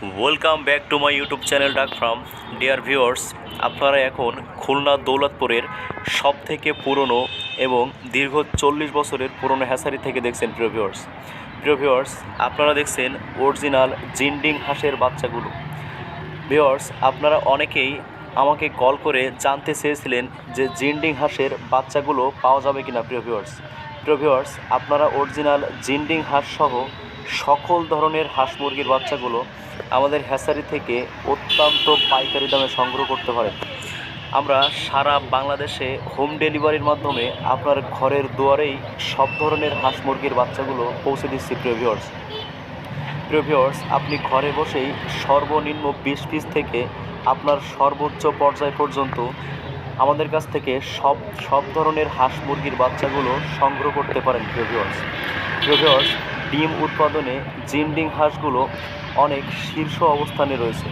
Welcome back to my YouTube channel duck from dear viewers আপনারা এখন খুলনা দৌলতপুরের সব থেকে পুরনো এবং দীর্ঘ চল্লিশ বছরের পুরনো হ্যাসারি থেকে দেখছেন প্রিয় ভিউয়ার্স প্রিয় ভিউয়ার্স আপনারা দেখছেন অরিজিনাল জিন্ডিং হাঁসের বাচ্চাগুলো। ভিউয়ার্স আপনারা অনেকেই আমাকে কল করে জানতে চেয়েছিলেন যে জিন্ডিং হাঁসের বাচ্চাগুলো পাওয়া যাবে কিনা, প্রিয় ভিউয়ার্স প্রিয় ভিউয়ার্স আপনারা অরিজিনাল জিন্ডিং হাঁস সহ সকল ধরনের হাঁস মুরগির বাচ্চাগুলো আমাদের হ্যাসারি থেকে অত্যন্ত পাইকারি দামে সংগ্রহ করতে পারেন। আমরা সারা বাংলাদেশে হোম ডেলিভারির মাধ্যমে আপনার ঘরের দুয়ারেই সব ধরনের হাঁস মুরগির বাচ্চাগুলো পৌঁছে দিচ্ছি, প্রিয় ভিউয়ার্স আপনি ঘরে বসেই সর্বনিম্ন বিশ পিস থেকে আপনার সর্বোচ্চ পর্যায় পর্যন্ত আমাদের কাছ থেকে সব সব ধরনের হাঁস মুরগির বাচ্চাগুলো সংগ্রহ করতে পারেন, প্রিয় ভিউয়ার্স ডিম উৎপাদনে জিন্ডিং হাঁসগুলো অনেক শীর্ষ অবস্থানে রয়েছে।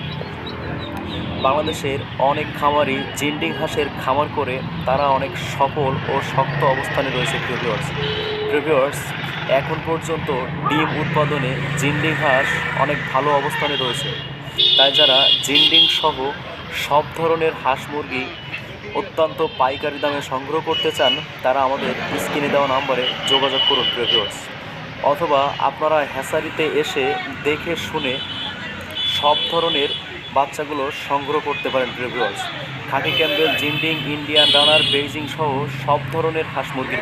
বাংলাদেশের অনেক খামারই জিন্ডিং হাঁসের খামার করে তারা অনেক সফল ও শক্ত অবস্থানে রয়েছে, প্রিয় ভিউয়ার্স এখন পর্যন্ত ডিম উৎপাদনে জিন্ডিং হাঁস অনেক ভালো অবস্থানে রয়েছে। তাই যারা জিন্ডিং সহ সব ধরনের হাঁস মুরগি অত্যন্ত পাইকারি দামে সংগ্রহ করতে চান, তারা আমাদের স্ক্রিনে দেওয়া নম্বরে যোগাযোগ করুন, প্রিয় ভিউয়ার্স অথবা আপনারা হ্যাসারিতে এসে দেখে শুনে সব ধরনের বাচ্চাগুলো সংগ্রহ করতে পারেন প্রিয় খাঁটি Campbell Jinding, Indian runner, Beijing সহ সব ধরনের হাঁস মুরগির